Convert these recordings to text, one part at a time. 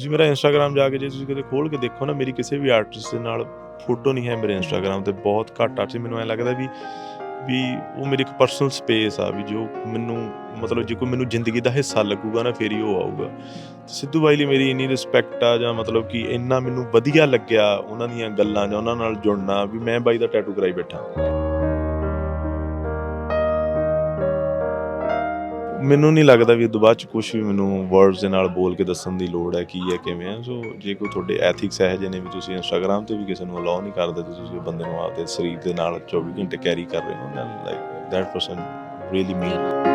ਤੁਸੀਂ ਮੇਰਾ ਇੰਸਟਾਗ੍ਰam ਜਾ ਕੇ ਜੇ ਤੁਸੀਂ ਕਦੇ ਖੋਲ ਕੇ ਦੇਖੋ ਨਾ, ਮੇਰੀ ਕਿਸੇ ਵੀ ਆਰਟਿਸਟ ਦੇ ਨਾਲ ਫੋਟੋ ਨਹੀਂ ਹੈ ਮੇਰੇ ਇੰਸਟਾਗ੍ਰam ਤੇ, ਬਹੁਤ ਘੱਟ ਆਰਟਿਸਟ ਮੈਨੂੰ ਐ ਲੱਗਦਾ ਵੀ ਵੀ ਉਹ ਮੇਰੀ ਇੱਕ ਪਰਸਨਲ ਸਪੇਸ ਆ, ਵੀ ਜੋ ਮੈਨੂੰ, ਮਤਲਬ ਜੇ ਕੋਈ ਮੈਨੂੰ ਜ਼ਿੰਦਗੀ ਦਾ ਹਿੱਸਾ ਲੱਗੂਗਾ ਨਾ, ਫੇਰ ਹੀ ਉਹ ਆਊਗਾ। ਸਿੱਧੂ ਬਾਈ ਲਈ ਮੇਰੀ ਇੰਨੀ ਰਿਸਪੈਕਟ ਆ, ਜਾਂ ਮਤਲਬ ਕਿ ਇੰਨਾ ਮੈਨੂੰ ਵਧੀਆ ਲੱਗਿਆ, ਉਹਨਾਂ ਦੀਆਂ ਗੱਲਾਂ ਜਾਂ ਉਹਨਾਂ ਨਾਲ ਜੁੜਨਾ, ਵੀ ਮੈਂ ਬਾਈ ਦਾ ਟੈਟੂ ਕਰਾਈ ਬੈਠਾ। ਮੈਨੂੰ ਨਹੀਂ ਲੱਗਦਾ ਵੀ ਇਹ ਤੋਂ ਬਾਅਦ ਚ ਕੁਝ ਵੀ ਮੈਨੂੰ ਵਰਡਸ ਦੇ ਨਾਲ ਬੋਲ ਕੇ ਦੱਸਣ ਦੀ ਲੋੜ ਹੈ, ਕੀ ਹੈ, ਕਿਵੇਂ ਹੈ। ਸੋ ਜੇ ਕੋਈ ਤੁਹਾਡੇ ਐਥਿਕਸ ਹੈ ਜਿਹਨੇ ਵੀ ਤੁਸੀਂ ਇੰਸਟਾਗ੍ਰam ਤੇ ਵੀ ਕਿਸੇ ਨੂੰ ਅਲਾਉ ਨਹੀਂ ਕਰਦੇ ਤੁਸੀਂ ਉਸ ਬੰਦੇ ਨੂੰ ਆਪਦੇ ਸਰੀਰ ਦੇ ਨਾਲ 24 ਘੰਟੇ ਕੈਰੀ ਕਰ ਰਹੇ ਹੋ, then like that person really mean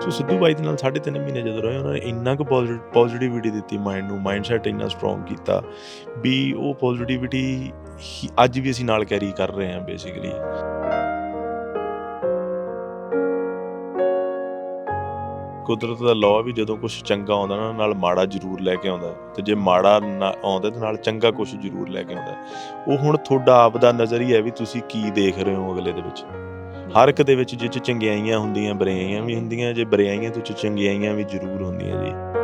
so Sidhu ਬਾਈ ਦੇ ਨਾਲ ਸਾਢੇ ਤਿੰਨ ਮਹੀਨੇ ਜਦੋਂ ਰਹੇ, ਉਹਨਾਂ ਨੇ ਇੰਨਾ ਕੁ ਪੋਜ਼ਿਟਿਵਿਟੀ ਦਿੱਤੀ ਮਾਈਂਡ ਨੂੰ ਮਾਈਂਡਸੈਟ ਇੰਨਾ ਸਟਰੋਂਗ ਕੀਤਾ ਵੀ ਉਹ ਪੋਜ਼ਿਟਿਵਿਟੀ ਅੱਜ ਵੀ ਅਸੀਂ ਨਾਲ ਕੈਰੀ ਕਰ ਰਹੇ ਹਾਂ ਬੇਸਿਕਲੀ ਕੁਦਰਤ ਦਾ ਲਾਅ ਵੀ ਜਦੋਂ ਕੁਝ ਚੰਗਾ ਆਉਂਦਾ ਨਾ, ਨਾਲ ਮਾੜਾ ਜ਼ਰੂਰ ਲੈ ਕੇ ਆਉਂਦਾ ਤੇ ਜੇ ਮਾੜਾ ਨਾ ਆਉਂਦਾ ਤੇ ਨਾਲ ਚੰਗਾ ਕੁਝ ਜ਼ਰੂਰ ਲੈ ਕੇ ਆਉਂਦਾ ਉਹ ਹੁਣ ਤੁਹਾਡਾ ਆਪ ਦਾ ਨਜ਼ਰੀਆ ਹੈ ਵੀ ਤੁਸੀਂ ਕੀ ਦੇਖ ਰਹੇ ਹੋ ਅਗਲੇ ਦੇ ਵਿੱਚ। ਹਰ ਇੱਕ ਦੇ ਵਿੱਚ ਜਿਹ ਚ ਚੰਗਿਆਈਆਂ ਹੁੰਦੀਆਂ, ਬਰਿਆਈਆਂ ਵੀ ਹੁੰਦੀਆਂ, ਜੇ ਬਰਿਆਈਆਂ ਤੋਂ ਚ ਚੰਗਿਆਈਆਂ ਵੀ ਜ਼ਰੂਰ ਹੁੰਦੀਆਂ ਜੀ।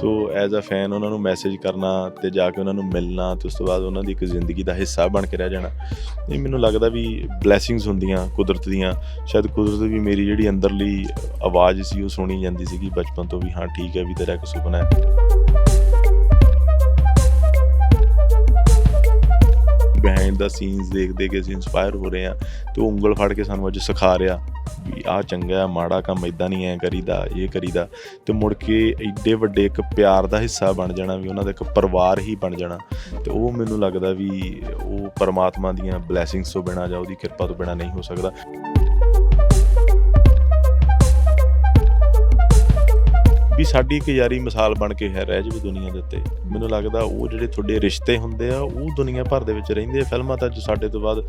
ਸੋ ਐਜ਼ ਅ ਫੈਨ ਉਹਨਾਂ ਨੂੰ ਮੈਸੇਜ ਕਰਨਾ ਤੇ ਜਾ ਕੇ ਉਹਨਾਂ ਨੂੰ ਮਿਲਣਾ ਤੇ ਉਸ ਤੋਂ ਬਾਅਦ ਉਹਨਾਂ ਦੀ ਇੱਕ ਜ਼ਿੰਦਗੀ ਦਾ ਹਿੱਸਾ ਬਣ ਕੇ ਰਹਿ ਜਾਣਾ। ਇਹ ਮੈਨੂੰ ਲੱਗਦਾ ਵੀ ਬਲੇਸਿੰਗਸ ਹੁੰਦੀਆਂ ਕੁਦਰਤ ਦੀਆਂ। ਸ਼ਾਇਦ ਕੁਦਰਤ ਵੀ ਮੇਰੀ ਜਿਹੜੀ ਅੰਦਰਲੀ ਆਵਾਜ਼ ਸੀ ਉਹ ਸੁਣੀ ਜਾਂਦੀ ਸੀਗੀ ਬਚਪਨ ਤੋਂ ਵੀ ਹਾਂ, ਠੀਕ ਹੈ ਵੀ ਤੇਰਾ ਇੱਕ ਸੁਪਨਾ ਹੈ। ਬਿਹਾਈਂਡ ਦਾ ਸੀਨਸ ਦੇਖ ਦੇਖ ਕੇ ਅਸੀਂ ਇਨਸਪਾਇਰ ਹੋ ਰਹੇ ਆ ਤੇ ਉਹ ਉਂਗਲ ਫੜ ਕੇ ਸਾਨੂੰ ਅੱਜ ਸਿਖਾ ਰਿਹਾ ਵੀ ਆਹ ਚੰਗਾ ਆ ਮਾੜਾ ਕੰਮ ਇਦਾਂ ਨਹੀਂ ਐ ਕਰੀਦਾ, ਇਹ ਕਰੀਦਾ। ਤੇ ਮੁੜ ਕੇ ਐਡੇ ਵੱਡੇ ਇੱਕ ਪਿਆਰ ਦਾ ਹਿੱਸਾ ਬਣ ਜਾਣਾ, ਵੀ ਉਹਨਾਂ ਦਾ ਇੱਕ ਪਰਿਵਾਰ ਹੀ ਬਣ ਜਾਣਾ। ਤੇ ਉਹ ਮੈਨੂੰ ਲੱਗਦਾ ਵੀ ਉਹ ਪਰਮਾਤਮਾ ਦੀਆਂ ਬਲੇਸਿੰਗਸ ਤੋਂ ਬਿਨਾ ਜਾਂ ਉਹਦੀ ਕਿਰਪਾ ਤੋਂ ਬਿਨਾ ਨਹੀਂ ਹੋ ਸਕਦਾ। ਵੀ ਸਾਡੀ ਇੱਕ ਯਾਰੀ ਮਿਸਾਲ ਬਣ ਕੇ ਹੈ ਰਹਿ ਜਾਵੇ ਦੁਨੀਆ ਦੇ ਉੱਤੇ। ਮੈਨੂੰ ਲੱਗਦਾ ਉਹ ਜਿਹੜੇ ਤੁਹਾਡੇ ਰਿਸ਼ਤੇ ਹੁੰਦੇ ਆ, ਉਹ ਦੁਨੀਆ ਭਰ ਦੇ ਵਿੱਚ ਰਹਿੰਦੇ ਆ। ਫਿਲਮਾਂ ਤਾਂ ਜੋ ਸਾਡੇ ਤੋਂ ਬਾਅਦ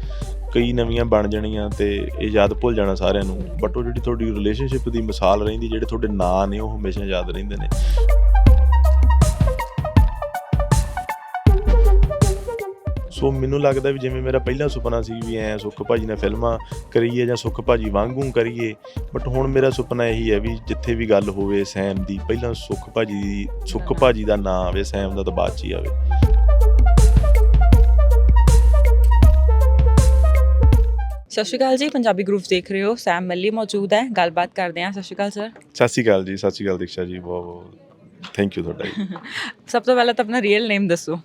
ਕਈ ਨਵੀਆਂ ਬਣ ਜਾਣੀਆਂ ਤੇ ਇਹ ਯਾਦ ਭੁੱਲ ਜਾਣਾ ਸਾਰਿਆਂ ਨੂੰ। ਬਟ ਉਹ ਜਿਹੜੀ ਤੁਹਾਡੀ ਰਿਲੇਸ਼ਨਸ਼ਿਪ ਦੀ ਮਿਸਾਲ ਰਹਿੰਦੀ, ਜਿਹੜੇ ਤੁਹਾਡੇ ਨਾਂ ਨੇ, ਉਹ ਹਮੇਸ਼ਾ ਯਾਦ ਰਹਿੰਦੇ ਨੇ। ਸੋ ਮੈਨੂੰ ਲੱਗਦਾ ਵੀ ਜਿਵੇਂ ਮੇਰਾ ਪਹਿਲਾ ਸੁਪਨਾ ਸੀ ਵੀ ਐ ਸੁੱਖ ਭਾਜੀ ਨਾਲ ਫਿਲਮਾਂ ਕਰੀਏ ਜਾਂ ਸੁੱਖ ਭਾਜੀ ਵਾਂਗੂ ਕਰੀਏ ਬਟ ਹੁਣ ਮੇਰਾ ਸੁਪਨਾ ਇਹੀ ਹੈ ਵੀ ਜਿੱਥੇ ਵੀ ਗੱਲ ਹੋਵੇ ਸੈਮ ਦੀ ਪਹਿਲਾਂ ਸੁੱਖ ਭਾਜੀ ਦੀ ਸੁੱਖ ਭਾਜੀ ਦਾ ਨਾਂ ਆਵੇ ਸੈਮ ਦਾ ਤਾਂ ਬਾਅਦ ਚ ਹੀ ਆਵੇ। ਸਤਿ ਸ਼੍ਰੀ ਅਕਾਲ ਜੀ ਪੰਜਾਬੀ ਗਰੁੱਪ ਦੇਖ ਰਹੇ ਹੋ ਸੈਮ ਮੱਲੀ ਮੌਜੂਦ ਹੈ ਗੱਲਬਾਤ ਕਰਦੇ ਹਾਂ। ਸਤਿ ਸ਼੍ਰੀ ਅਕਾਲ ਸਰ ਸਤਿ ਸ਼੍ਰੀ ਅਕਾਲ ਜੀ ਸਤਿ ਸ਼੍ਰੀ ਅਕਾਲ ਦੀਕਸ਼ਾ ਜੀ ਬਹੁਤ ਬਹੁਤ ਥੈਂਕ ਯੂ ਤੁਹਾਡਾ ਸਭ ਤੋਂ ਪਹਿਲਾਂ ਤਾਂ ਆਪਣਾ ਰੀਅਲ ਨੇਮ ਦੱਸੋ।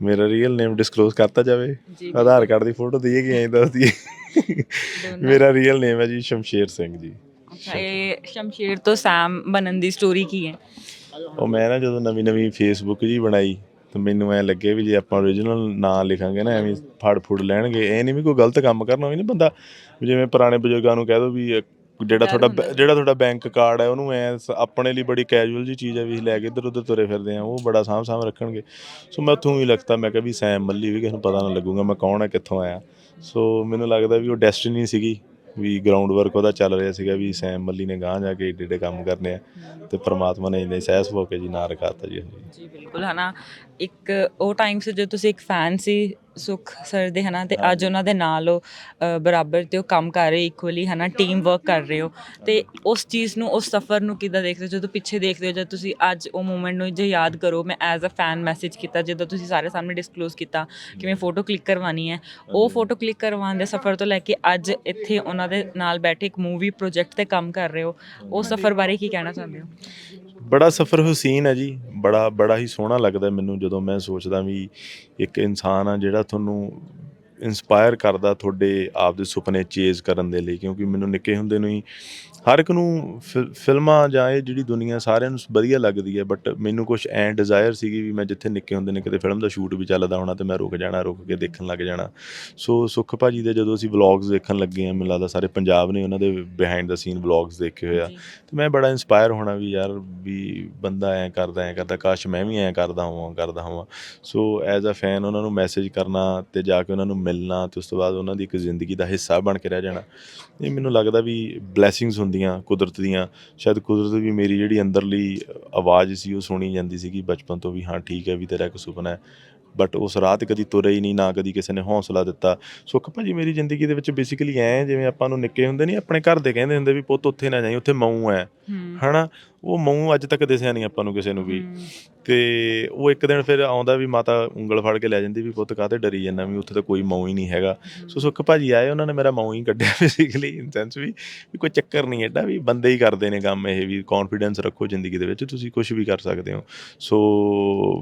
ਮੇਰਾ ਰੀਅਲ ਨੇਮ ਡਿਸਕਲੋਜ਼ ਕਰਤਾ ਜਾਵੇ। ਆਧਾਰ ਕਾਰਡ ਦੀ ਫੋਟੋ ਦਈਏ ਕਿ ਐਂ ਦੱਸ ਦਈਏ ਮੇਰਾ ਰੀਅਲ ਨੇਮ ਹੈ ਜੀ ਸ਼ਮਸ਼ੇਰ ਸਿੰਘ ਜੀ। ਅੱਛਾ ਇਹ ਸ਼ਮਸ਼ੀਰ ਤੋਂ ਸੈਮ ਬਣਨ ਦੀ ਸਟੋਰੀ ਕੀ ਹੈ? ਉਹ ਮੈਂ ਨਾ ਜਦੋਂ ਨਵੀਂ ਨਵੀਂ ਫੇਸਬੁੱਕ ਜੀ ਬਣਾਈ ਤੇ ਮੈਨੂੰ ਐ ਲੱਗੇ ਵੀ ਜੇ ਆਪਾਂ origignal ਨਾਂ ਲਿਖਾਂਗੇ ਨਾ ਐਵੇਂ ਫੜ ਫੁੜ ਲੈਣਗੇ। ਐ ਨਹੀਂ ਵੀ ਕੋਈ ਗਲਤ ਕੰਮ ਕਰਨਾ ਹੋਵੇ ਨਾ ਬੰਦਾ ਜਿਵੇਂ ਪੁਰਾਣੇ ਬਜ਼ੁਰਗਾਂ ਨੂੰ ਕਹਿ ਦੋ ਵੀ ਜਿਹੜਾ ਤੁਹਾਡਾ। ਜਿਹੜਾ ਤੁਹਾਡਾ ਬੈਂਕ ਕਾਰਡ ਹੈ ਉਹਨੂੰ ਐ ਆਪਣੇ ਲਈ ਬੜੀ ਕੈਜੂਅਲ ਜੀ ਚੀਜ਼ ਹੈ ਵੀ ਲੈ ਕੇ ਇੱਧਰ ਉੱਧਰ ਤੁਰੇ ਫਿਰਦੇ ਆ ਉਹ ਬੜਾ ਸਾਂਭ ਸਾਂਭ ਰੱਖਣਗੇ। ਸੋ ਮੈਂ ਉੱਥੋਂ ਹੀ ਲੱਗਦਾ ਮੈਂ ਕਿਹਾ ਵੀ ਸੈਮ ਮੱਲੀ ਵੀ ਕਿਸੇ ਨੂੰ ਪਤਾ ਨਾ ਲੱਗੂਗਾ ਮੈਂ ਕੌਣ ਆ ਕਿੱਥੋਂ ਆਇਆ। ਸੋ ਮੈਨੂੰ ਲੱਗਦਾ ਵੀ ਉਹ ਡੈਸਟੀਨੀ ਸੀਗੀ ਵੀ ਗਰਾਊਂਡ ਵਰਕ ਉਹਦਾ ਚੱਲ ਰਿਹਾ ਸੀਗਾ ਵੀ ਸੈਮ ਮੱਲੀ ਨੇ ਗਾਂਹ ਜਾ ਕੇ ਏਡੇ ਏਡੇ ਕੰਮ ਕਰਨੇ ਆ ਤੇ ਪ੍ਰਮਾਤਮਾ ਨੇ ਇੰਨੇ ਸਹਿਸ ਹੋ ਕੇ ਜੀ ਨਾਂ ਰਖਾਤਾ ਜੀ। ਜੀ ਬਿਲਕੁਲ ਹਨਾ। ਇੱਕ ਉਹ ਟਾਈਮ ਸੀ ਜਦੋਂ ਤੁਸੀਂ ਇੱਕ ਫੈਨ ਸੀ ਸੁਖ ਸਰ ਦੇ ਹਨਾ? ਤੇ ਅੱਜ ਉਹਨਾਂ ਦੇ ਨਾਲ ਉਹ ਅ, ਬਰਾਬਰ ਤੇ ਉਹ ਕੰਮ ਕਰ ਰਹੇ ਇਕੁਅਲੀ ਹਨਾ? ਟੀਮ ਵਰਕ ਕਰ ਰਹੇ ਹੋ ਤੇ ਉਸ ਚੀਜ਼ ਨੂੰ ਉਸ ਸਫ਼ਰ ਨੂੰ ਕਿੱਦਾਂ ਦੇਖਦੇ ਹੋ? ਜਦੋਂ ਪਿੱਛੇ ਦੇਖਦੇ ਹੋ ਜਦ ਤੁਸੀਂ ਅੱਜ ਉਹ ਮੂਮੈਂਟ ਨੂੰ ਜੇ ਯਾਦ ਕਰੋ ਮੈਂ ਐਜ਼ ਅ ਫੈਨ ਮੈਸੇਜ ਕੀਤਾ ਜਦੋਂ ਤੁਸੀਂ ਸਾਰੇ ਸਾਹਮਣੇ ਡਿਸਕਲੋਜ਼ ਕੀਤਾ ਕਿ ਮੈਂ ਫੋਟੋ ਕਲਿੱਕ ਕਰਵਾਣੀ ਹੈ ਉਹ ਫੋਟੋ ਕਲਿੱਕ ਕਰਵਾਉਣ ਦੇ ਸਫ਼ਰ ਤੋਂ ਲੈ ਕੇ ਅੱਜ ਇੱਥੇ ਉਹਨਾਂ ਦੇ ਨਾਲ ਬੈਠੇ ਇੱਕ ਮੂਵੀ ਪ੍ਰੋਜੈਕਟ ਤੇ ਕੰਮ ਕਰ ਰਹੇ ਹੋ। ਉਹ ਸਫ਼ਰ ਬਾਰੇ ਕੀ ਕਹਿਣਾ ਚਾਹੁੰਦੇ ਹੋ? ਬੜਾ ਸਫ਼ਰ ਹੁਸੀਨ ਹੈ ਜੀ। ਬੜਾ ਬੜਾ ਹੀ ਸੋਹਣਾ ਲੱਗਦਾ ਮੈਨੂੰ ਜਦੋਂ ਮੈਂ ਸੋਚਦਾ ਵੀ ਇੱਕ ਇਨਸਾਨ ਆ ਜਿਹੜਾ ਤੁਹਾਨੂੰ ਇਨਸਪਾਇਰ ਕਰਦਾ ਤੁਹਾਡੇ ਆਪ ਦੇ ਸੁਪਨੇ ਚੇਜ਼ ਕਰਨ ਦੇ ਲਈ, ਕਿਉਂਕਿ ਮੈਨੂੰ ਨਿੱਕੇ ਹੁੰਦੇ ਨੂੰ ਹੀ ਹਰ ਇੱਕ ਨੂੰ ਫਿ- ਫਿਲਮਾਂ ਜਾਂ ਇਹ ਜਿਹੜੀ ਦੁਨੀਆ ਸਾਰਿਆਂ ਨੂੰ ਵਧੀਆ ਲੱਗਦੀ ਹੈ ਬਟ ਮੈਨੂੰ ਕੁਝ ਐਂ ਡਿਜ਼ਾਇਰ ਸੀਗੀ ਵੀ ਮੈਂ ਜਿੱਥੇ ਨਿੱਕੇ ਹੁੰਦੇ ਨੇ ਕਿਤੇ ਫਿਲਮ ਦਾ ਸ਼ੂਟ ਵੀ ਚੱਲਦਾ ਹੋਣਾ ਤੇ ਮੈਂ ਰੁਕ ਜਾਣਾ ਰੁਕ ਕੇ ਦੇਖਣ ਲੱਗ ਜਾਣਾ। ਸੋ ਸੁੱਖ ਭਾਜੀ ਦੇ ਜਦੋਂ ਅਸੀਂ ਵਲੌਗਸ ਦੇਖਣ ਲੱਗੇ ਆ ਮੈਨੂੰ ਲੱਗਦਾ ਸਾਰੇ ਪੰਜਾਬ ਨੇ ਉਹਨਾਂ ਦੇ ਬਿਹਾਈਂਡ ਦਾ ਸੀਨ ਵਲੌਗਸ ਦੇਖੇ ਹੋਏ ਆ। ਜੀ। ਤੇ ਮੈਂ ਬੜਾ ਇਨਸਪਾਇਰ ਹੋਣਾ ਵੀ ਯਾਰ ਵੀ ਬੰਦਾ ਐਂ ਕਰਦਾ ਐਂ ਕਰਦਾ ਕਾਸ਼ ਮੈਂ ਵੀ ਐਂ ਕਰਦਾ ਹਾਂ ਕਰਦਾ ਹਾਂ ਸੋ ਐਜ਼ ਅ ਫੈਨ ਉਹਨਾਂ ਨੂੰ ਮੈਸੇਜ ਕਰਨਾ ਤੇ ਜਾ ਕੇ ਉਹਨਾਂ ਨੂੰ ਮਿਲਣਾ ਤੇ ਉਸ ਤੋਂ ਬਾਅਦ ਉਹਨਾਂ ਦੀ ਇੱਕ ਜ਼ਿੰਦਗੀ ਦਾ ਹਿੱਸਾ ਬਣ ਕੇ ਰਹਿ ਜਾਣਾ। ਇਹ ਮੈਨੂੰ ਲੱਗਦਾ ਵੀ ਬਲੇਸਿੰਗਸ ਹੁੰਦੀਆਂ ਕੁਦਰਤ ਦੀਆਂ। ਸ਼ਾਇਦ ਕੁਦਰਤ ਵੀ ਮੇਰੀ ਜਿਹੜੀ ਅੰਦਰਲੀ ਆਵਾਜ਼ ਸੀ ਉਹ ਸੁਣੀ ਜਾਂਦੀ ਸੀਗੀ ਬਚਪਨ ਤੋਂ ਵੀ ਹਾਂ ਠੀਕ ਹੈ ਵੀ ਤੇਰਾ ਇੱਕ ਸੁਪਨਾ ਹੈ। ਬਟ ਉਸ ਰਾਹ ਤੇ ਕਦੀ ਤੁਰੇ ਹੀ ਨਹੀਂ ਨਾ ਕਦੀ ਕਿਸੇ ਨੇ ਹੌਸਲਾ ਦਿੱਤਾ। ਸੁੱਖ ਭਾਜੀ ਮੇਰੀ ਜ਼ਿੰਦਗੀ ਦੇ ਵਿੱਚ ਬੇਸਿਕਲੀ ਐ ਜਿਵੇਂ ਆਪਾਂ ਨੂੰ ਨਿੱਕੇ ਹੁੰਦੇ ਨਹੀਂ ਆਪਣੇ ਘਰ ਦੇ ਕਹਿੰਦੇ ਹੁੰਦੇ ਵੀ ਪੁੱਤ ਉੱਥੇ ਨਾ ਜਾਈ ਉੱਥੇ ਮਊ ਐ ਹੂੰ। ਹਨਾ? ਉਹ ਮਊ ਅੱਜ ਤੱਕ ਦਿਸਿਆ ਨਹੀਂ ਆਪਾਂ ਨੂੰ ਕਿਸੇ ਨੂੰ ਵੀ। ਤੇ ਉਹ ਇੱਕ ਦਿਨ ਫਿਰ ਆਉਂਦਾ ਵੀ ਮਾਤਾ ਉਂਗਲ ਫੜ ਕੇ ਲੈ ਜਾਂਦੀ ਵੀ ਪੁੱਤ ਕਾਹਤੇ ਡਰੀ ਜਾਂਦਾ ਵੀ ਉੱਥੇ ਤਾਂ ਕੋਈ ਮਊ ਹੀ ਨਹੀਂ ਹੈਗਾ। ਸੋ ਸੁੱਖ ਭਾਜੀ ਆਏ ਉਹਨਾਂ ਨੇ ਮੇਰਾ ਮਊ ਹੀ ਕੱਢਿਆ ਬੇਸਿਕਲੀ ਇਨ ਸੈਂਸ ਵੀ ਵੀ ਕੋਈ ਚੱਕਰ ਨਹੀਂ ਐਡਾ ਵੀ ਬੰਦੇ ਹੀ ਕਰਦੇ ਨੇ ਕੰਮ ਇਹ ਵੀ ਕੌਨਫੀਡੈਂਸ ਰੱਖੋ ਜ਼ਿੰਦਗੀ ਦੇ ਵਿੱਚ ਤੁਸੀਂ ਕੁਝ ਵੀ ਕਰ ਸਕਦੇ ਹੋ। ਸੋ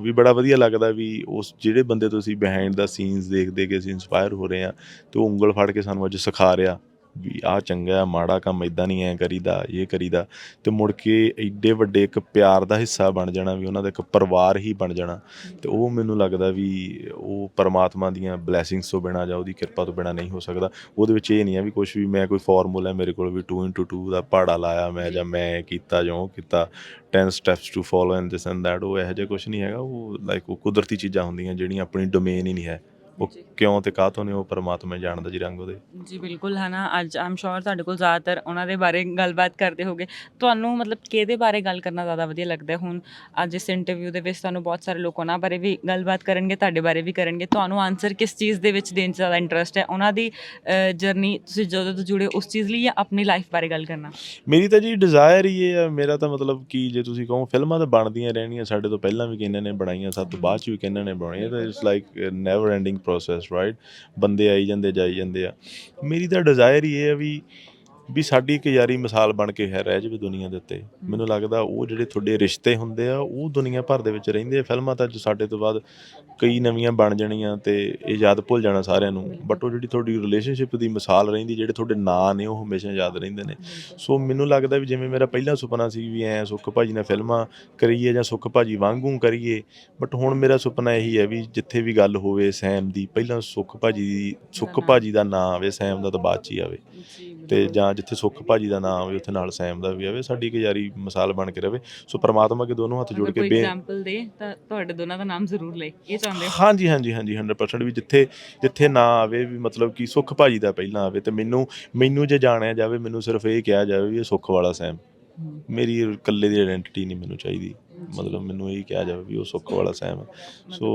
ਵੀ ਬੜਾ ਵਧੀਆ ਲੱਗਦਾ ਵੀ ਉਸ ਜਿਹੜੇ ਬੰਦੇ ਤੁਸੀਂ ਬਿਹਾਈਂਡ ਦਾ ਸੀਨਸ ਦੇਖਦੇ ਕਿ ਅਸੀਂ ਇਨਸਪਾਇਰ ਹੋ ਰਹੇ ਆ ਤੇ ਉਹ ਉਂਗਲ ਫੜ ਕੇ ਸਾਨੂੰ ਅੱਜ ਸਿਖਾ ਰਿਹਾ। ਵੀ ਆਹ ਚੰਗਾ ਮਾੜਾ ਕੰਮ ਇਦਾਂ ਨਹੀਂ ਐ ਕਰੀਦਾ, ਇਹ ਕਰੀਦਾ, ਤੇ ਮੁੜ ਕੇ ਐਡੇ ਵੱਡੇ ਇੱਕ ਪਿਆਰ ਦਾ ਹਿੱਸਾ ਬਣ ਜਾਣਾ, ਵੀ ਉਹਨਾਂ ਦਾ ਇੱਕ ਪਰਿਵਾਰ ਹੀ ਬਣ ਜਾਣਾ, ਤੇ ਉਹ ਮੈਨੂੰ ਲੱਗਦਾ ਵੀ ਉਹ ਪਰਮਾਤਮਾ ਦੀਆਂ ਬਲੇਸਿੰਗਸ ਤੋਂ ਬਿਨਾ ਜਾਂ ਉਹਦੀ ਕਿਰਪਾ ਤੋਂ ਬਿਨਾ ਨਹੀਂ ਹੋ ਸਕਦਾ। ਉਹਦੇ ਵਿੱਚ ਇਹ ਨਹੀਂ ਆ ਵੀ ਕੁਝ ਵੀ ਮੈਂ ਕੋਈ ਫਾਰਮੂਲਾ ਮੇਰੇ ਕੋਲ ਵੀ 2 ਦਾ ਪਹਾੜਾ ਲਾਇਆ ਮੈਂ ਜਾਂ ਮੈਂ ਇਹ ਕੀਤਾ ਜਾਂ ਉਹ ਕੀਤਾ 10 steps to follow and this and that ਉਹ ਇਹੋ ਜਿਹਾ ਕੁਝ ਨਹੀਂ ਹੈਗਾ, ਉਹ ਲਾਈਕ ਉਹ ਕੁਦਰਤੀ ਚੀਜ਼ਾਂ ਹੁੰਦੀਆਂ ਜਿਹੜੀਆਂ ਆਪਣੀ ਡੋਮੇਨ ਹੀ ਨਹੀਂ ਹੈ। ਉਹ। ਕਿਉਂ ਤੇ ਕਾਹਤੋਂ ਨੇ ਉਹ ਪਰਮਾਤਮਾ ਹੀ ਜਾਣਦਾ ਜੀ ਰੰਗ ਉਹਦੇ? ਜੀ ਬਿਲਕੁਲ ਹੈ ਨਾ ਅੱਜ ਆਮ ਸ਼ੋਰ ਤੁਹਾਡੇ ਕੋਲ ਜ਼ਿਆਦਾਤਰ ਉਹਨਾਂ ਦੇ ਬਾਰੇ ਗੱਲਬਾਤ ਕਰਦੇ ਹੋਗੇ। ਤੁਹਾਨੂੰ ਮਤਲਬ ਕਿਹਦੇ ਬਾਰੇ ਗੱਲ ਕਰਨਾ ਜ਼ਿਆਦਾ ਵਧੀਆ ਲੱਗਦਾ ਹੈ? ਹੁਣ ਅੱਜ ਇਸ ਇੰਟਰਵਿਊ ਦੇ ਵਿੱਚ ਤੁਹਾਨੂੰ ਬਹੁਤ ਸਾਰੇ ਲੋਕ ਉਹਨਾਂ ਬਾਰੇ ਵੀ ਗੱਲਬਾਤ ਕਰਨਗੇ ਤੁਹਾਡੇ ਬਾਰੇ ਵੀ ਕਰਨਗੇ। ਤੁਹਾਨੂੰ ਆਨਸਰ ਕਿਸ ਚੀਜ਼ ਦੇ ਵਿੱਚ ਦੇਣ 'ਚ ਜ਼ਿਆਦਾ ਇੰਟਰਸਟ ਹੈ? ਉਹਨਾਂ ਦੀ ਜਰਨੀ ਤੁਸੀਂ ਜਦੋਂ ਤੋਂ ਜੁੜੇ ਉਸ ਚੀਜ਼ ਲਈ ਜਾਂ ਆਪਣੀ ਲਾਈਫ ਬਾਰੇ ਗੱਲ ਕਰਨਾ? ਮੇਰੀ ਤਾਂ ਜੀ ਡਿਜ਼ਾਇਰ ਹੀ ਆ। ਮੇਰਾ ਤਾਂ ਮਤਲਬ ਕੀ ਜੇ ਤੁਸੀਂ ਕਹੋ ਫਿਲਮਾਂ ਤਾਂ ਬਣਦੀਆਂ ਰਹਿਣੀਆਂ। ਸਾਡੇ ਤੋਂ ਪਹਿਲਾਂ ਵੀ ਕਿੰਨਾਂ ਨੇ ਬਣਾਈਆਂ ਸਾਡੇ ਤੋਂ ਬਾਅਦ ਚ ਵੀ ਕਿੰਨਾਂ ਨੇ ਬਣਾਈਆਂ। ਤਾਂ it's like never ending process right ਬੰਦੇ ਆਈ ਜਾਂਦੇ ਜਾਈ ਜਾਂਦੇ ਆ। ਮੇਰੀ ਤਾਂ ਡਿਜ਼ਾਇਰ ਇਹ ਹੈ ਵੀ ਵੀ ਸਾਡੀ ਇੱਕ ਯਾਰੀ ਮਿਸਾਲ ਬਣ ਕੇ ਹੈ ਰਹਿ ਜਾਵੇ ਦੁਨੀਆ ਦੇ ਉੱਤੇ। ਮੈਨੂੰ ਲੱਗਦਾ ਉਹ ਜਿਹੜੇ ਤੁਹਾਡੇ ਰਿਸ਼ਤੇ ਹੁੰਦੇ ਆ ਉਹ ਦੁਨੀਆ ਭਰ ਦੇ ਵਿੱਚ ਰਹਿੰਦੇ ਆ। ਫਿਲਮਾਂ ਤਾਂ ਜੋ ਸਾਡੇ ਤੋਂ ਬਾਅਦ ਕਈ ਨਵੀਆਂ ਬਣ ਜਾਣੀਆਂ ਤੇ ਇਹ ਯਾਦ ਭੁੱਲ ਜਾਣਾ ਸਾਰਿਆਂ ਨੂੰ। ਬਟ ਉਹ ਜਿਹੜੀ ਤੁਹਾਡੀ ਰਿਲੇਸ਼ਨਸ਼ਿਪ ਦੀ ਮਿਸਾਲ ਰਹਿੰਦੀ ਜਿਹੜੇ ਤੁਹਾਡੇ ਨਾਂ ਨੇ ਉਹ ਹਮੇਸ਼ਾ ਯਾਦ ਰਹਿੰਦੇ ਨੇ। ਸੋ ਮੈਨੂੰ ਲੱਗਦਾ ਵੀ ਜਿਵੇਂ ਮੇਰਾ ਪਹਿਲਾ ਸੁਪਨਾ ਸੀ ਵੀ ਐ ਸੁੱਖ ਭਾਜੀ ਨਾਲ ਫਿਲਮਾਂ ਕਰੀਏ ਜਾਂ ਸੁੱਖ ਭਾਜੀ ਵਾਂਗੂ ਕਰੀਏ ਬਟ ਹੁਣ ਮੇਰਾ ਸੁਪਨਾ ਇਹੀ ਹੈ ਵੀ ਜਿੱਥੇ ਵੀ ਗੱਲ ਹੋਵੇ ਸੈਮ ਦੀ ਪਹਿਲਾਂ ਸੁੱਖ ਭਾਜੀ ਦੀ ਸੁੱਖ। ਭਾਜੀ ਦਾ ਨਾਂ ਆਵੇ ਸੈਮ ਦਾ ਤਾਂ ਬਾਅਦ ਚ ਹੀ ਆਵੇ। ਤੇ ਜਾਂ ਜਿੱਥੇ ਸੁੱਖ ਭਾਜੀ ਦਾ ਨਾਂ ਆਵੇ ਉੱਥੇ ਨਾਲ ਸੈਮ ਦਾ ਵੀ ਆਵੇ ਸਾਡੀ ਯਾਰੀ ਮਿਸਾਲ ਬਣ ਕੇ ਰਵੇ। ਸੋ ਪ੍ਰਮਾਤਮਾ ਕੇ ਦੋਨੋਂ ਹੱਥ ਜੋੜ ਕੇ ਬੇ ਐਗਜ਼ਾਮਪਲ ਦੇ ਤਾਂ ਤੁਹਾਡੇ ਦੋਨਾਂ ਦਾ ਨਾਮ ਜ਼ਰੂਰ ਲੈ ਇਹ ਚਾਹੁੰਦੇ ਹੋ? ਹਾਂਜੀ ਹਾਂਜੀ ਹਾਂਜੀ 100% ਵੀ ਜਿੱਥੇ ਜਿੱਥੇ ਨਾ ਆਵੇ ਵੀ ਮਤਲਬ ਕਿ ਸੁੱਖ ਭਾਜੀ ਦਾ ਪਹਿਲਾਂ ਆਵੇ ਤੇ ਮੈਨੂੰ ਮੈਨੂੰ ਜੇ ਜਾਣਿਆ ਜਾਵੇ ਮੈਨੂੰ ਸਿਰਫ ਇਹ ਕਿਹਾ ਜਾਵੇ ਵੀ ਇਹ ਸੁੱਖ ਵਾਲਾ ਸੈਮ। ਮੇਰੀ ਇਕੱਲੇ ਦੀ ਆਇਡੈਂਟੀਟੀ ਨਹੀਂ ਮੈਨੂੰ ਚਾਹੀਦੀ। ਮਤਲਬ ਮੈਨੂੰ ਇਹ ਕਿਹਾ ਜਾਵੇ ਵੀ ਉਹ ਸੁੱਖ ਵਾਲਾ ਹੈ ਸੋ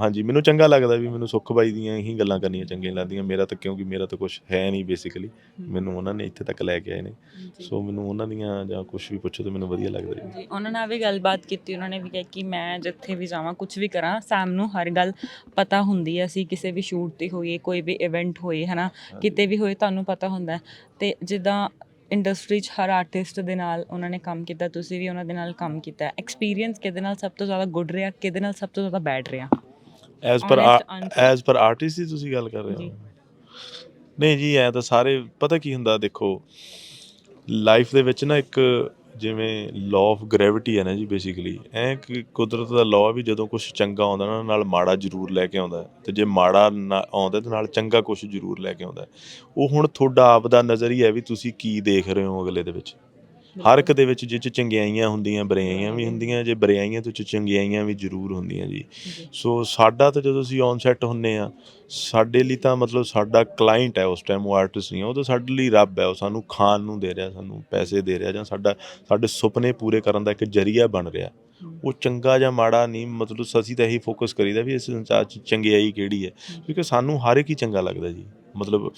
ਹਾਂਜੀ ਮੈਨੂੰ ਚੰਗਾ ਲੱਗਦਾ ਵੀ ਮੈਨੂੰ ਸੁੱਖ ਬਾਈ ਦੀਆਂ ਹੀ ਗੱਲਾਂ ਕਰਨੀਆਂ ਚੰਗੀਆਂ ਲੱਗਦੀਆਂ। ਮੇਰਾ ਤਾਂ ਕਿਉਂਕਿ ਮੇਰਾ ਤਾਂ ਕੁਝ ਹੈ ਨਹੀਂ ਬੇਸਿਕਲੀ ਮੈਨੂੰ ਉਹਨਾਂ ਨੇ ਇੱਥੇ ਤੱਕ ਲੈ ਕੇ ਆਏ ਨੇ। ਸੋ ਮੈਨੂੰ ਉਹਨਾਂ ਦੀਆਂ ਜਾਂ ਕੁਝ ਵੀ ਪੁੱਛੋ ਤਾਂ ਮੈਨੂੰ ਵਧੀਆ ਲੱਗਦਾ ਜੀ। ਉਹਨਾਂ ਨਾਲ ਵੀ ਗੱਲਬਾਤ ਕੀਤੀ ਉਹਨਾਂ ਨੇ ਵੀ ਕਿਹਾ ਕਿ ਮੈਂ ਜਿੱਥੇ ਵੀ ਜਾਵਾਂ ਕੁਝ ਵੀ ਕਰਾਂ ਸੈਮ ਨੂੰ ਹਰ ਗੱਲ ਪਤਾ ਹੁੰਦੀ ਹੈ ਅਸੀਂ ਕਿਸੇ ਵੀ ਸ਼ੂਟ ਤੇ ਹੋਈਏ ਕੋਈ ਵੀ ਇਵੈਂਟ ਹੋਏ ਹਨਾ ਕਿਤੇ ਵੀ ਹੋਏ ਤੁਹਾਨੂੰ ਪਤਾ ਹੁੰਦਾ। ਤੇ ਜਿੱਦਾਂ ਇੰਡਸਟਰੀ 'ਚ ਹਰ ਆਰਟਿਸਟ ਦੇ ਨਾਲ ਉਹਨਾਂ ਨੇ ਕੰਮ ਕੀਤਾ ਤੁਸੀਂ ਵੀ ਉਹਨਾਂ ਦੇ ਨਾਲ ਕੰਮ ਕੀਤਾ ਐਕਸਪੀਰੀਅੰਸ ਕਿਹਦੇ ਨਾਲ ਸਭ ਤੋਂ ਜ਼ਿਆਦਾ ਗੁੱਡ ਰਿਹਾ ਕਿਹਦੇ ਨਾਲ ਸਭ ਤੋਂ ਜ਼ਿਆਦਾ ਬੈਡ ਰਿਹਾ as per. As per artist ਦੀ ਤੁਸੀਂ ਗੱਲ ਕਰ ਰਹੇ। ਹੋ ਨਹੀਂ ਜੀ ਐ ਤਾਂ ਸਾਰੇ ਪਤਾ ਕੀ ਹੁੰਦਾ ਦੇਖੋ ਲਾਈਫ ਦੇ ਵਿੱਚ ਨਾ ਇੱਕ ਜਿਵੇਂ ਲਾਅ ਆਫ ਗ੍ਰੈਵਿਟੀ ਹੈ ਨਾ ਜੀ ਬੇਸਿਕਲੀ ਐ ਕਿ ਕੁਦਰਤ ਦਾ ਲਾਅ ਵੀ ਜਦੋਂ ਕੁਝ ਚੰਗਾ ਆਉਂਦਾ ਨਾ, ਨਾਲ ਮਾੜਾ ਜ਼ਰੂਰ ਲੈ ਕੇ ਆਉਂਦਾ ਹੈ। ਤੇ ਜੇ ਮਾੜਾ ਨਾ- ਆਉਂਦਾ ਤੇ ਨਾਲ ਚੰਗਾ ਕੁਝ ਜ਼ਰੂਰ ਲੈ ਕੇ ਆਉਂਦਾ ਉਹ ਹੁਣ ਤੁਹਾਡਾ ਆਪ ਦਾ ਨਜ਼ਰੀਆ ਹੈ ਵੀ ਤੁਸੀਂ ਕੀ ਦੇਖ ਰਹੇ ਹੋ ਅਗਲੇ ਦੇ ਵਿੱਚ ਹਰ ਇੱਕ ਦੇ ਵਿੱਚ ਜਿਹ ਚ ਚੰਗਿਆਈਆਂ ਹੁੰਦੀਆਂ ਬਰਿਆਈਆਂ ਵੀ ਹੁੰਦੀਆਂ ਜੇ ਬਰਿਆਈਆਂ ਤੋਂ ਚ ਚੰਗਿਆਈਆਂ ਵੀ ਜ਼ਰੂਰ ਹੁੰਦੀਆਂ ਜੀ। ਸੋ ਸਾਡਾ ਤਾਂ ਜਦੋਂ ਅਸੀਂ ਔਨ ਸੈੱਟ ਹੁੰਨੇ ਆ ਸਾਡੇ ਲਈ ਤਾਂ ਮਤਲਬ ਸਾਡਾ ਕਲਾਇੰਟ ਹੈ ਉਸ ਟਾਈਮ ਉਹ ਆਰਟਿਸਟ ਨਹੀਂ ਹੈ, ਉਹ ਤਾਂ ਸਾਡੇ ਲਈ ਰੱਬ ਹੈ ਉਹ ਸਾਨੂੰ ਖਾਣ ਨੂੰ ਦੇ ਰਿਹਾ ਸਾਨੂੰ ਪੈਸੇ ਦੇ ਰਿਹਾ ਜਾਂ ਸਾਡਾ ਸਾਡੇ ਸੁਪਨੇ ਪੂਰੇ ਕਰਨ ਦਾ ਇੱਕ ਜਰੀਆ ਬਣ ਰਿਹਾ। ਉਹ ਚੰਗਾ ਜਾਂ ਮਾੜਾ ਨਹੀਂ ਮਤਲਬ ਅਸੀਂ ਤਾਂ ਇਹੀ ਫੋਕਸ ਕਰੀਦਾ ਵੀ ਇਸ ਸੰਸਾਰ 'ਚ ਚੰਗਿਆਈ ਕਿਹੜੀ ਹੈ। ਕਿਉਂਕਿ ਸਾਨੂੰ ਹਰ ਇੱਕ ਹੀ ਚੰਗਾ ਲੱਗਦਾ ਜੀ। ਮਤਲਬ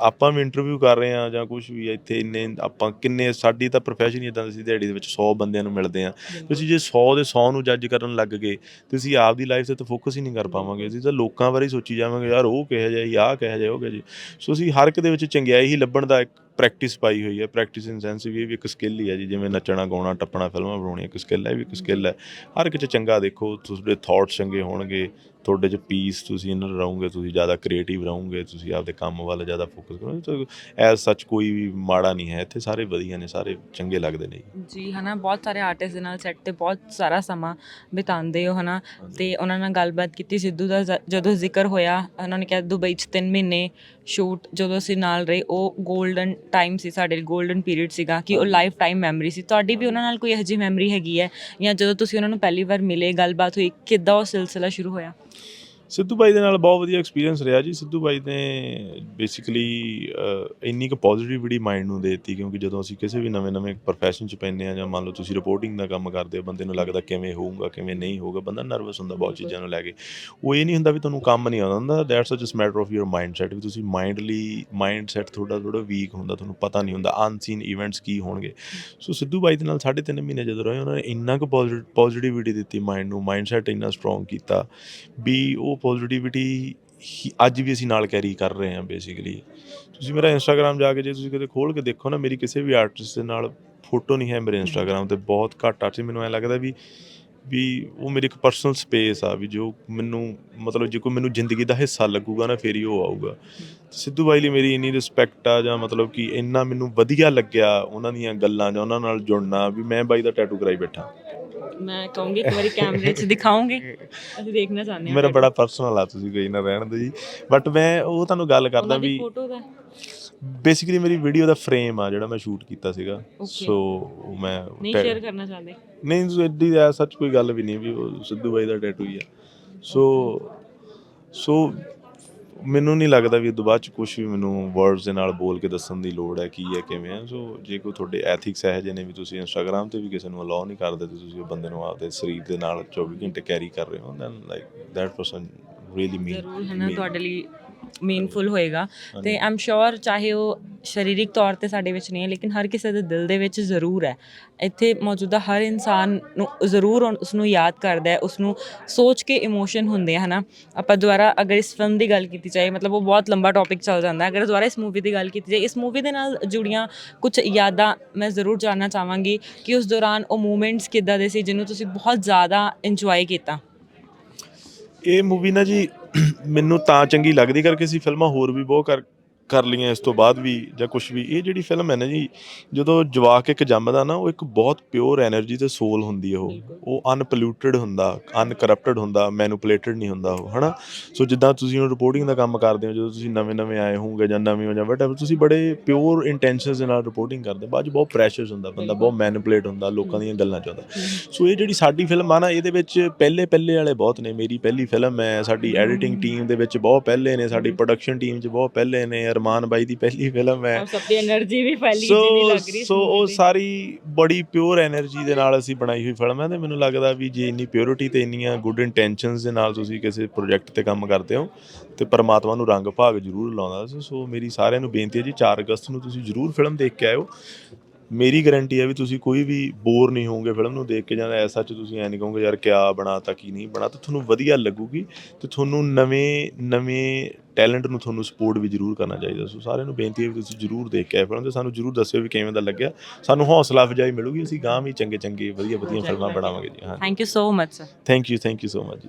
ਆਪਾਂ ਵੀ ਇੰਟਰਵਿਊ ਕਰ ਰਹੇ ਆ ਜਾਂ ਕੁਝ ਵੀ ਇੱਥੇ ਇੰਨੇ ਆਪਾਂ ਕਿੰਨੇ ਸਾਡੀ ਤਾਂ ਪ੍ਰੋਫੈਸ਼ਨ ਹੀ ਇਦਾਂ ਦੀ ਸੀ ਦਿਹਾੜੀ ਦੇ ਵਿੱਚ 100 ਬੰਦਿਆਂ ਨੂੰ ਮਿਲਦੇ ਆ ਤੁਸੀਂ ਜੇ 100 ਦੇ 100 ਨੂੰ ਜੱਜ ਕਰਨ ਲੱਗ ਗਏ ਤੁਸੀਂ ਆਪ ਦੀ ਲਾਈਫ ਤੇ ਤਾਂ ਫੋਕਸ ਹੀ ਨਹੀਂ ਕਰ ਪਾਵਾਂਗੇ। ਅਸੀਂ ਤਾਂ ਲੋਕਾਂ ਬਾਰੇ ਸੋਚੀ ਜਾਵਾਂਗੇ ਯਾਰ ਉਹ ਕਿਹੋ ਜਿਹਾ ਜੀ ਆਹ ਕਿਹੋ ਜਿਹਾ ਉਹ ਕਿਹੋ ਜਿਹਾ ਸੋ ਅਸੀਂ ਹਰ ਇੱਕ ਦੇ ਵਿੱਚ ਚੰਗਿਆਈ ਹੀ ਲੱਭਣ ਦਾ ਇੱਕ ਪ੍ਰੈਕਟਿਸ ਪਾਈ ਹੋਈ ਹੈ ਪ੍ਰੈਕਟਿਸ ਇਨ ਸੈਂਸ ਵੀ ਇਹ ਵੀ ਇੱਕ ਸਕਿੱਲ ਹੀ ਹੈ ਜੀ ਜਿਵੇਂ ਨੱਚਣਾ ਗਾਉਣਾ ਟੱਪਣਾ ਫਿਲਮਾਂ ਬਣਾਉਣੀਆਂ ਇੱਕ ਸਕਿੱਲ ਹੈ ਵੀ ਇੱਕ ਸਕਿੱਲ ਹੈ। ਹਰ ਇੱਕ 'ਚ ਚੰਗਾ ਦੇਖੋ ਤੁਹਾਡੇ ਥਾਟਸ ਚੰਗੇ ਹੋਣਗੇ ਤੁਹਾਡੇ 'ਚ ਪੀਸ ਤੁਸੀਂ ਇਨਰ ਰਹੋਗੇ ਤੁਸੀਂ ਜ਼ਿਆਦਾ ਕ੍ਰੀਏਟਿਵ ਰਹੋਗੇ ਤੁਸੀਂ ਆਪਦੇ ਕੰਮ ਵੱਲ ਜ਼ਿਆਦਾ ਫੋਕਸ ਕਰੋਗੇ ਤਾਂ ਐਜ਼ ਸੱਚ ਕੋਈ ਵੀ ਮਾੜਾ ਨਹੀਂ ਹੈ ਇੱਥੇ ਸਾਰੇ ਵਧੀਆ ਨੇ ਸਾਰੇ ਚੰਗੇ ਲੱਗਦੇ ਨੇ ਜੀ। ਹਨਾ ਬਹੁਤ ਸਾਰੇ ਆਰਟਿਸਟ ਦੇ ਨਾਲ ਸੈੱਟ ਤੇ ਬਹੁਤ ਸਾਰਾ ਸਮਾਂ ਬਿਤਾਉਂਦੇ ਹੋ ਹਨਾ ਤੇ ਉਹਨਾਂ ਨਾਲ ਗੱਲਬਾਤ ਕੀਤੀ ਸਿੱਧੂ ਦਾ ਜਦੋਂ ਜ਼ਿਕਰ ਹੋਇਆ ਉਹਨਾਂ ਨੇ ਕਿਹਾ ਦੁਬਈ 'ਚ 3 ਮਹੀਨੇ ਸ਼ੂਟ ਜਦੋਂ ਅਸੀਂ ਨਾਲ ਰਹੇ ਉਹ 골ਡਨ ਟਾਈਮ ਸੀ, ਸਾਡੇ ਲਈ 골ਡਨ ਪੀਰੀਅਡ ਸੀਗਾ ਕਿ ਉਹ ਲਾਈਫ ਟਾਈਮ ਮੈਮਰੀ ਸੀ। ਤੁਹਾਡੀ ਵੀ ਉਹਨਾਂ ਨਾਲ ਕੋਈ ਇਹੋ ਜਿਹੀ ਮੈਮਰੀ ਹੈਗੀ ਹੈ ਜਾਂ ਜਦੋਂ ਤੁਸੀਂ ਉਹਨਾਂ ਨੂੰ ਪਹਿਲੀ ਵਾਰ ਮਿਲੇ, ਗੱਲਬਾਤ ਹੋਈ, ਕਿੱਦਾਂ ਉਹ ਸਿਲਸਿਲਾ ਸ਼ੁਰੂ ਹੋਇਆ? ਸਿੱਧੂ ਬਾਈ ਦੇ ਨਾਲ ਬਹੁਤ ਵਧੀਆ ਐਕਸਪੀਰੀਅੰਸ ਰਿਹਾ ਜੀ। ਸਿੱਧੂ ਬਾਈ ਨੇ ਬੇਸਿਕਲੀ ਇੰਨੀ ਕੁ ਪੋਜ਼ਿਟਿਵਿਟੀ ਮਾਈਂਡ ਨੂੰ ਦੇ ਦਿੱਤੀ ਕਿਉਂਕਿ ਜਦੋਂ ਅਸੀਂ ਕਿਸੇ ਵੀ ਨਵੇਂ-ਨਵੇਂ ਪ੍ਰੋਫੈਸ਼ਨ 'ਚ ਪੈਂਦੇ ਆ ਜਾਂ ਮੰਨ ਲਓ ਤੁਸੀਂ ਰਿਪੋਰਟਿੰਗ ਦਾ ਕੰਮ ਕਰਦੇ ਹੋ, ਬੰਦੇ ਨੂੰ ਲੱਗਦਾ ਕਿਵੇਂ ਹੋਊਗਾ, ਕਿਵੇਂ ਨਹੀਂ ਹੋਊਗਾ, ਬੰਦਾ ਨਰਵਸ ਹੁੰਦਾ ਬਹੁਤ ਚੀਜ਼ਾਂ ਨੂੰ ਲੈ ਕੇ। ਉਹ ਇਹ ਨਹੀਂ ਹੁੰਦਾ ਵੀ ਤੁਹਾਨੂੰ ਕੰਮ ਨਹੀਂ ਆਉਂਦਾ ਹੁੰਦਾ that's just matter of your mindset ਵੀ ਤੁਸੀਂ ਮਾਈਂਡਲੀ ਮਾਈਂਡਸੈਟ ਤੁਹਾਡਾ ਥੋੜਾ ਵੀਕ ਹੁੰਦਾ, ਤੁਹਾਨੂੰ ਪਤਾ ਨਹੀਂ ਹੁੰਦਾ ਅਨਸੀਨ ਇਵੈਂਟਸ ਕੀ ਹੋਣਗੇ। ਸੋ ਸਿੱਧੂ ਬਾਈ ਦੇ ਨਾਲ 3.5 ਮਹੀਨੇ ਜਦੋਂ ਰਹੇ, ਉਹਨਾਂ ਨੇ ਇੰਨਾ ਕੁ ਪੋਜ਼ਿਟਿਵਿਟੀ ਦਿੱਤੀ ਮਾਈਂਡ ਨੂੰ ਮਾਈਂਡਸੈਟ ਇੰਨਾ ਸਟਰੋਂਗ ਕੀਤਾ, ਵੀ ਉਹ ਪੋਜ਼ਿਟਿਵਿਟੀ ਅੱਜ ਵੀ ਅਸੀਂ ਨਾਲ ਕੈਰੀ ਕਰ ਰਹੇ ਹਾਂ ਬੇਸਿਕਲੀ ਤੁਸੀਂ ਮੇਰਾ ਇੰਸਟਾਗ੍ਰam ਜਾ ਕੇ ਜੇ ਤੁਸੀਂ ਕਦੇ ਖੋਲ ਕੇ ਦੇਖੋ ਨਾ ਮੇਰੀ ਕਿਸੇ ਵੀ ਆਰਟਿਸਟ ਦੇ ਨਾਲ ਫੋਟੋ ਨਹੀਂ ਹੈ ਮੇਰੇ ਇੰਸਟਾਗ੍ਰam ਤੇ ਬਹੁਤ ਘੱਟ ਆਰਟਿਸਟ ਮੈਨੂੰ ਐ ਲੱਗਦਾ ਵੀ ਵੀ ਉਹ ਮੇਰੀ ਇੱਕ ਪਰਸਨਲ ਸਪੇਸ ਆ ਵੀ ਜੋ ਮੈਨੂੰ ਮਤਲਬ ਜੇ ਕੋਈ ਮੈਨੂੰ ਜ਼ਿੰਦਗੀ ਦਾ ਹਿੱਸਾ ਲੱਗੂਗਾ ਨਾ ਫੇਰ ਹੀ ਉਹ ਆਊਗਾ। ਸਿੱਧੂ ਬਾਈ ਲਈ ਮੇਰੀ ਇੰਨੀ ਰਿਸਪੈਕਟ ਆ ਜਾਂ ਮਤਲਬ ਕਿ ਇੰਨਾ ਮੈਨੂੰ ਵਧੀਆ ਲੱਗਿਆ ਉਹਨਾਂ ਦੀਆਂ ਗੱਲਾਂ ਜਾਂ ਉਹਨਾਂ ਨਾਲ ਜੁੜਨਾ ਵੀ ਮੈਂ ਬਾਈ ਦਾ ਟੈਟੂ ਕਰਾਈ ਬੈਠਾ। ਮੈਂ ਕਹੂੰਗੀ ਇੱਕ ਵਾਰੀ ਕੈਮਰੇ 'ਚ ਦਿਖਾਓਗੇ ਅਸੀਂ ਦੇਖਣਾ ਚਾਹੁੰਦੇ ਹਾਂ। ਮੇਰਾ। ਬੜਾ ਪਰਸਨਲ ਆ ਤੁਸੀਂ ਕੋਈ ਨਾ ਰਹਿਣ ਦਿਓ ਜੀ। ਬਟ ਮੈਂ ਉਹ ਤੁਹਾਨੂੰ ਗੱਲ ਕਰਦਾ ਵੀ ਫੋਟੋ ਦਾ। ਬੇਸਿਕਲੀ ਮੇਰੀ ਵੀਡੀਓ ਦਾ ਫਰੇਮ ਆ ਜਿਹੜਾ ਮੈਂ ਸ਼ੂਟ ਕੀਤਾ ਸੀਗਾ. ਸੋ ਮੈਂ ਨਹੀਂ ਸ਼ੇਅਰ ਕਰਨਾ ਚਾਹੁੰਦੇ। ਨਹੀਂ ਐਡੀ ਸੱਚ ਕੋਈ ਗੱਲ ਵੀ ਨਹੀਂ ਵੀ ਉਹ ਸਿੱਧੂ ਬਾਈ ਦਾ ਟੈਟੂ ਹੀ ਆ। ਸੋ ਸੋ ਮੈਨੂੰ ਨਹੀਂ ਲੱਗਦਾ ਵੀ ਇਹ ਤੋਂ ਬਾਅਦ ਚ ਕੁਝ ਵੀ ਮੈਨੂੰ ਵਰਡਸ ਦੇ ਨਾਲ ਬੋਲ ਕੇ ਦੱਸਣ ਦੀ ਲੋੜ ਹੈ ਕੀ ਹੈ ਕਿਵੇਂ ਹੈ। ਸੋ ਜੇ ਕੋਈ ਤੁਹਾਡੇ ਐਥਿਕਸ ਹੈ ਜਿਹਨੇ ਵੀ ਤੁਸੀਂ ਇੰਸਟਾਗ੍ਰam ਤੇ ਵੀ ਕਿਸੇ ਨੂੰ ਅਲਾਉ ਨਹੀਂ ਕਰਦੇ ਤੇ ਤੁਸੀਂ ਉਹ ਬੰਦੇ ਨੂੰ ਆਪਦੇ ਸਰੀਰ ਦੇ ਨਾਲ 24 ਘੰਟੇ ਕੈਰੀ ਕਰ ਰਹੇ ਹੋ then like that person really mean ਜ਼ਰੂਰ ਹੈ ਨਾ ਤੁਹਾਡੇ ਲਈ ਮੀਨਫੁਲ ਹੋਏਗਾ। ਤੇ ਆਮ ਸ਼ੋਰ ਚਾਹੇ ਉਹ ਸਰੀਰਕ ਤੌਰ ਤੇ ਸਾਡੇ ਵਿੱਚ ਨਹੀਂ ਹੈ ਲੇਕਿਨ ਹਰ ਕਿਸੇ ਦੇ ਦਿਲ ਦੇ ਵਿੱਚ ਜ਼ਰੂਰ ਹੈ। ਇੱਥੇ ਮੌਜੂਦਾ ਹਰ ਇਨਸਾਨ ਨੂੰ ਜ਼ਰੂਰ ਉਸ ਨੂੰ ਯਾਦ ਕਰਦਾ ਹੈ ਉਸ ਨੂੰ ਸੋਚ ਕੇ ਇਮੋਸ਼ਨ ਹੁੰਦੇ ਆ ਹਨਾ। ਆਪਾਂ ਦੁਬਾਰਾ ਅਗਰ ਇਸ ਫਿਲਮ ਦੀ ਗੱਲ ਕੀਤੀ ਜਾਏ ਮਤਲਬ ਉਹ ਬਹੁਤ ਲੰਬਾ ਟੌਪਿਕ ਚੱਲ ਜਾਂਦਾ ਹੈ। ਅਗਰ ਦੁਬਾਰਾ ਇਸ ਮੂਵੀ ਦੀ ਗੱਲ ਕੀਤੀ ਜਾਏ ਇਸ ਮੂਵੀ ਦੇ ਨਾਲ ਜੁੜੀਆਂ ਕੁਝ ਯਾਦਾਂ ਮੈਂ ਜ਼ਰੂਰ ਜਾਨਣਾ ਚਾਹਾਂਗੀ ਕਿ ਉਸ ਦੌਰਾਨ ਉਹ ਮੂਮੈਂਟਸ ਕਿੱਦਾਂ ਦੇ ਸੀ ਜਿਹਨੂੰ ਤੁਸੀਂ ਬਹੁਤ ਜ਼ਿਆਦਾ ਇੰਜੋਏ ਕੀਤਾ। ਇਹ ਮੂਵੀ ਨਾ ਜੀ ਮੈਨੂੰ ਤਾਂ ਚੰਗੀ ਲੱਗਦੀ ਕਰਕੇ ਅਸੀਂ ਫਿਲਮਾਂ ਹੋਰ ਵੀ ਬਹੁਤ ਕਰ ਕਰ ਲਈਆਂ ਇਸ ਤੋਂ ਬਾਅਦ ਵੀ ਜਾਂ ਕੁਝ ਵੀ ਇਹ ਜਿਹੜੀ ਫਿਲਮ ਹੈ ਨਾ ਜੀ ਜਦੋਂ ਜਵਾਕ ਇੱਕ ਜੰਮਦਾ ਨਾ ਉਹ ਇੱਕ ਬਹੁਤ ਪਿਓਰ એનર્ਜੀ ਤੇ ਸੋਲ ਹੁੰਦੀ ਉਹ। ਉਹ ਅਨਪੋਲੂਟਡ ਹੁੰਦਾ ਅਨਕਰਪਟਡ ਹੁੰਦਾ ਮੈਨੂਪਲੇਟਡ ਨਹੀਂ ਹੁੰਦਾ ਉਹ ਹਨਾ? ਸੋ ਜਿੱਦਾਂ ਤੁਸੀਂ ਉਹ ਰਿਪੋਰਟਿੰਗ ਦਾ ਕੰਮ ਕਰਦੇ ਹੋ ਜਦੋਂ ਤੁਸੀਂ ਨਵੇਂ-ਨਵੇਂ ਆਏ ਹੋਗੇ ਜਾਂ ਨਵੇਂ ਹੋ ਜਾਂ ਵਟਐਵਰ ਤੁਸੀਂ ਬੜੇ ਪਿਓਰ ਇੰਟੈਂਸ਼ਨਸ ਦੇ ਨਾਲ ਰਿਪੋਰਟਿੰਗ ਕਰਦੇ ਬਾਅਦ 'ਚ ਬਹੁਤ ਪ੍ਰੈਸ਼ਰਸ ਹੁੰਦਾ ਬੰਦਾ ਬਹੁਤ ਮੈਨੂਪਲੇਟ ਹੁੰਦਾ ਲੋਕਾਂ ਦੀਆਂ ਗੱਲਾਂ ਚਾਹੁੰਦਾ ਸੋ ਇਹ ਜਿਹੜੀ ਸਾਡੀ ਫਿਲਮ ਆ ਨਾ ਇਹਦੇ ਵਿੱਚ ਪਹਿਲੇ ਪਹਿਲੇ ਵਾਲੇ ਬਹੁਤ ਨੇ ਮੇਰੀ ਪਹਿਲੀ ਫਿਲਮ ਹੈ ਸਾਡੀ ਐਡੀਟਿੰਗ ਟੀਮ ਦੇ ਵਿੱਚ ਬਹੁਤ ਪਹਿਲੇ ਨੇ ਸਾਡੀ ਪ੍ਰੋਡਕਸ਼ਨ ਟੀਮ 'ਚ ਬਹੁਤ ਪਹਿਲੇ ਨੇ ਅਰਮਾਨ ਬਾਈ ਦੀ ਪਹਿਲੀ ਫਿਲਮ ਹੈ। ਸਭ ਦੀ એનર્ਜੀ ਵੀ ਫੈਲੀ ਜਿਹੀ ਲੱਗ ਰਹੀ ਸੋ ਉਹ ਸਾਰੀ ਬੜੀ ਪਿਓਰ એનર્ਜੀ ਦੇ ਨਾਲ ਅਸੀਂ ਬਣਾਈ ਹੋਈ ਫਿਲਮ ਹੈ ਤੇ ਮੈਨੂੰ ਲੱਗਦਾ ਵੀ ਜੇ ਇੰਨੀ ਪਿਓਰਿਟੀ ਤੇ ਇੰਨੀਆਂ ਗੁੱਡ ਇੰਟੈਂਸ਼ਨਸ ਦੇ ਨਾਲ ਤੁਸੀਂ ਕਿਸੇ ਪ੍ਰੋਜੈਕਟ ਤੇ ਕੰਮ ਕਰਦੇ ਹੋ ਤੇ ਪਰਮਾਤਮਾ ਨੂੰ ਰੰਗ ਭਾਗ ਜ਼ਰੂਰ ਲਾਉਂਦਾ। ਸੋ ਮੇਰੀ ਸਾਰਿਆਂ ਨੂੰ ਬੇਨਤੀ ਹੈ ਜੀ 4 ਅਗਸਤ ਨੂੰ ਤੁਸੀਂ ਜ਼ਰੂਰ ਫਿਲਮ ਦੇਖ ਕੇ ਆਇਓ। ਮੇਰੀ ਗਾਰੰਟੀ ਹੈ ਵੀ ਤੁਸੀਂ ਕੋਈ ਵੀ ਬੋਰ ਨਹੀਂ ਹੋਵੋਗੇ ਫਿਲਮ ਨੂੰ ਦੇਖ ਕੇ ਜਾਂ ਐਸਾ ਚ ਤੁਸੀਂ ਐ ਨਹੀਂ ਕਹੋਗੇ ਯਾਰ ਕਿਆ ਬਣਾਤਾ ਕੀ ਨਹੀਂ ਬਣਾਤਾ ਤੁਹਾਨੂੰ ਵਧੀਆ ਲੱਗੂਗੀ ਤੇ ਤੁਹਾਨੂੰ ਨਵੇਂ ਨਵੇਂ ਟੈਲੈਂਟ ਨੂੰ ਤੁਹਾਨੂੰ ਸਪੋਰਟ ਵੀ ਜ਼ਰੂਰ ਕਰਨਾ ਚਾਹੀਦਾ। ਸੋ ਸਾਰਿਆਂ ਨੂੰ ਬੇਨਤੀ ਹੈ ਵੀ ਤੁਸੀਂ ਜ਼ਰੂਰ ਦੇਖ ਕੇ ਆਏ ਫਿਲਮ ਤੇ ਸਾਨੂੰ ਜ਼ਰੂਰ ਦੱਸਿਓ ਵੀ ਕਿਵੇਂ ਦਾ ਲੱਗਿਆ। ਸਾਨੂੰ ਹੌਸਲਾ ਅਫਜਾਈ ਮਿਲੂਗੀ ਅਸੀਂ ਗਾਂ ਵੀ ਚੰਗੇ ਚੰਗੇ ਵਧੀਆ ਵਧੀਆ ਫਿਲਮਾਂ ਬਣਾਵਾਂਗੇ ਜੀ ਹਾਂ। Thank you so much sir thank you thank you so much ਜੀ